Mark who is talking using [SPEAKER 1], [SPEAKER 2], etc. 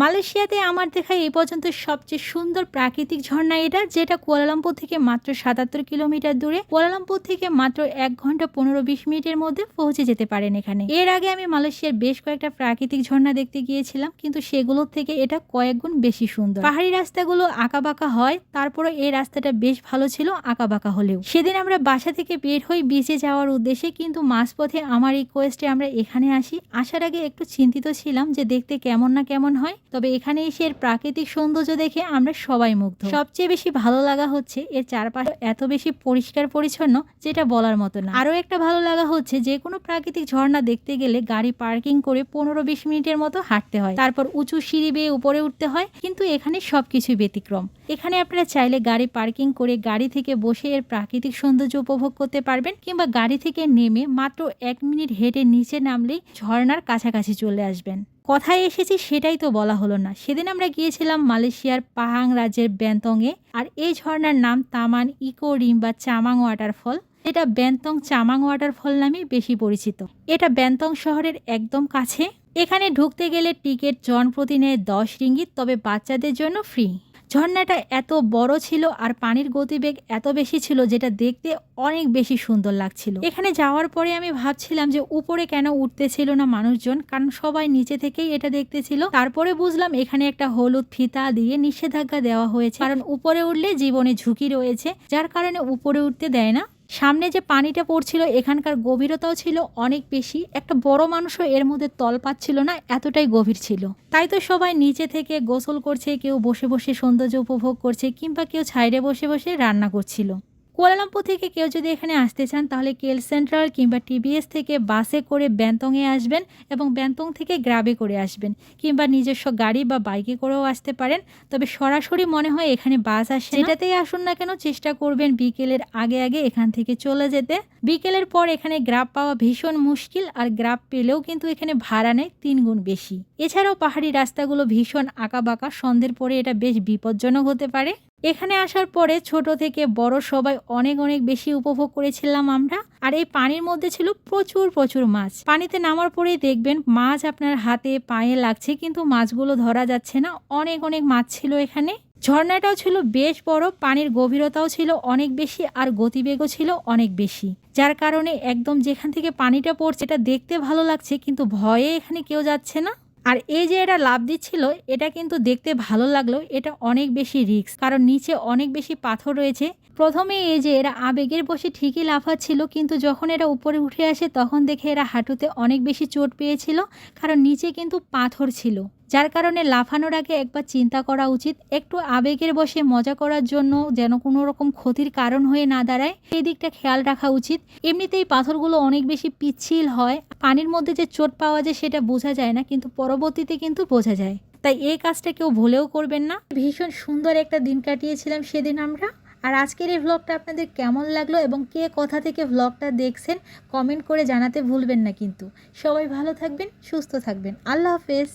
[SPEAKER 1] মালয়েশিয়াতে আমার দেখা এই পর্যন্ত সবচেয়ে সুন্দর প্রাকৃতিক ঝর্ণা এটা, যেটা কুয়ালালামপুর থেকে মাত্র সাতাত্তর কিলোমিটার দূরে। কুয়ালালামপুর থেকে মাত্র এক ঘণ্টা পনেরো বিশ মিনিটের মধ্যে পৌঁছে যেতে পারেন এখানে। এর আগে আমি মালয়েশিয়ার বেশ কয়েকটা প্রাকৃতিক ঝর্ণা দেখতে গিয়েছিলাম, কিন্তু সেগুলোর থেকে এটা কয়েক গুণ বেশি সুন্দর। পাহাড়ি রাস্তাগুলো আঁকাবাঁকা হয় তারপরে এই রাস্তাটা বেশ ভালো ছিল আঁকাবাঁকা হলেও। সেদিন আমরা বাসা থেকে বের হই বিচে যাওয়ার উদ্দেশ্যে, কিন্তু মাঝপথে আমার রিকোয়েস্টে আমরা এখানে আসি। আসার আগে একটু চিন্তিত ছিলাম যে দেখতে কেমন না কেমন হয়। তবে এখানে এসে এর প্রাকৃতিক সৌন্দর্য দেখে আমরা সবাই মুগ্ধ। সবচেয়ে বেশি ভালো লাগা হচ্ছে এর চারপাশে এত বেশি পরিষ্কার পরিচ্ছন্ন যেটা বলার মতো না। আরও একটা ভালো লাগা হচ্ছে যে কোনো প্রাকৃতিক ঝর্ণা দেখতে গেলে গাড়ি পার্কিং করে পনেরো বিশ মিনিটের মতো হাঁটতে হয়। তারপর উঁচু সিঁড়ি বেয়ে উপরে উঠতে হয়, কিন্তু এখানে সবকিছুই ব্যতিক্রম। এখানে আপনারা চাইলে গাড়ি পার্কিং করে গাড়ি থেকে বসে এর প্রাকৃতিক সৌন্দর্য উপভোগ করতে পারবেন, কিংবা গাড়ি থেকে নেমে মাত্র এক মিনিট হেঁটে নিচে নামলেই ঝর্ণার কাছাকাছি চলে আসবেন। কথায় এসেছি সেটাই তো বলা হলো না। সেদিন আমরা গিয়েছিলাম মালয়েশিয়ার পাহাং রাজ্যের ব্যান্তংয়ে। আর এই ঝর্ণার নাম তামান ইকো রিম বা চামাং ওয়াটারফল। এটা ব্যান্তং চামাং ওয়াটারফল নামে বেশি পরিচিত। এটা ব্যান্তং শহরের একদম কাছে। এখানে ঢুকতে গেলে টিকিট জন প্রতি নেয় দশ রিঙ্গিত, তবে বাচ্চাদের জন্য ফ্রি। ঝর্ণাটা এত বড় ছিল আর পানির গতিবেগ এত বেশি ছিল যেটা দেখতে অনেক বেশি সুন্দর লাগছিল। এখানে যাওয়ার পরে আমি ভাবছিলাম যে উপরে কেন উঠতে ছিল না মানুষজন, কারণ সবাই নিচে থেকেই এটা দেখতেছিল। তারপরে বুঝলাম এখানে একটা হলুদ ফিতা দিয়ে নিষেধাজ্ঞা দেওয়া হয়েছে, কারণ উপরে উঠলে জীবনে ঝুঁকি রয়েছে, যার কারণে উপরে উঠতে দেয় না। সামনে যে পানিটা পড়ছিল, এখানকার গভীরতাও ছিল অনেক বেশি। একটা বড় মানুষও এর মধ্যে তল পাচ্ছিল না, এতটাই গভীর ছিল। তাই তো সবাই নিচে থেকে গোসল করছে, কেউ বসে বসে সৌন্দর্য উপভোগ করছে, কিংবা কেউ ছাইরে বসে বসে রান্না করছিল। কুয়ালালামপুর থেকে কেউ যদি এখানে আসতে চান, তাহলে কেল সেন্ট্রাল কিংবা টিবিএস থেকে বাসে করে ব্যান্তংয়ে আসবেন এবং ব্যান্তং থেকে গ্রাবে করে আসবেন কিংবা নিজস্ব গাড়ি বা বাইকে করেও আসতে পারেন। তবে সরাসরি মনে হয় এখানে বাস আসে না। যেটাতেই আসুন না কেন, চেষ্টা করবেন বিকেলের আগে আগে এখান থেকে চলে যেতে। বিকেলের পর এখানে গ্রাফ পাওয়া ভীষণ মুশকিল আর গ্রাফ পেলেও কিন্তু এখানে ভাড়া নেয় তিন গুণ বেশি। এছাড়াও পাহাড়ি রাস্তাগুলো ভীষণ আঁকাবাঁকা, সন্ধ্যের পরে এটা বেশ বিপজ্জনক হতে পারে। এখানে আসার পরে ছোট থেকে বড় সবাই অনেক অনেক বেশি উপভোগ করেছিলাম আমরা। আর এই পানির মধ্যে ছিল প্রচুর প্রচুর মাছ। পানিতে নামার পরেই দেখবেন মাছ আপনার হাতে, পায়ে লাগছে, কিন্তু মাছগুলো ধরা যাচ্ছে না। অনেক অনেক মাছ ছিল এখানে। ঝর্ণাটাও ছিল বেশ বড়, পানির গভীরতাও ছিল অনেক বেশি আর গতিবেগও ছিল অনেক বেশি। যার কারণে একদম যেখান থেকে পানিটা পড়ছে, এটা দেখতে ভালো লাগছে, কিন্তু ভয়ে এখানে কেউ যাচ্ছে না। আর এই যে এটা লাভ দিচ্ছিল, এটা কিন্তু দেখতে ভালো লাগল, এটা অনেক বেশি রিক্স কারণ নিচে অনেক বেশি পাথর রয়েছে। প্রথমে এই যে এরা আবেগের বসে ঠিকই লাফাচ্ছিল, কিন্তু যখন এরা উপরে উঠে আসে, তখন দেখে এরা হাঁটুতে অনেক বেশি চোট পেয়েছিল, কারণ নিচে কিন্তু পাথর ছিল। যার কারণে লাফানোর আগে একবার চিন্তা করা উচিত, একটু আবেগের বসে মজা করার জন্য যেন কোনো রকম ক্ষতির কারণ হয়ে না দাঁড়ায়। সেই দিকটা খেয়াল রাখা উচিত। এমনিতেই পাথরগুলো অনেক বেশি পিচ্ছিল হয়, পানির মধ্যে যে চোট পাওয়া যায় সেটা বোঝা যায় না, কিন্তু পরবর্তীতে কিন্তু বোঝা যায়। তাই এই কাজটা কেউ ভুলেও করবেন না। ভীষণ সুন্দর একটা দিন কাটিয়েছিলাম সেদিন আমরা। আর আজকের এই ভ্লগটা আপনাদের কেমন লাগল এবং কে কোথা থেকে ভ্লগটা দেখছেন কমেন্ট করে জানাতে ভুলবেন না কিন্তু। সবাই ভালো থাকবেন, সুস্থ থাকবেন। আল্লাহ হাফেজ।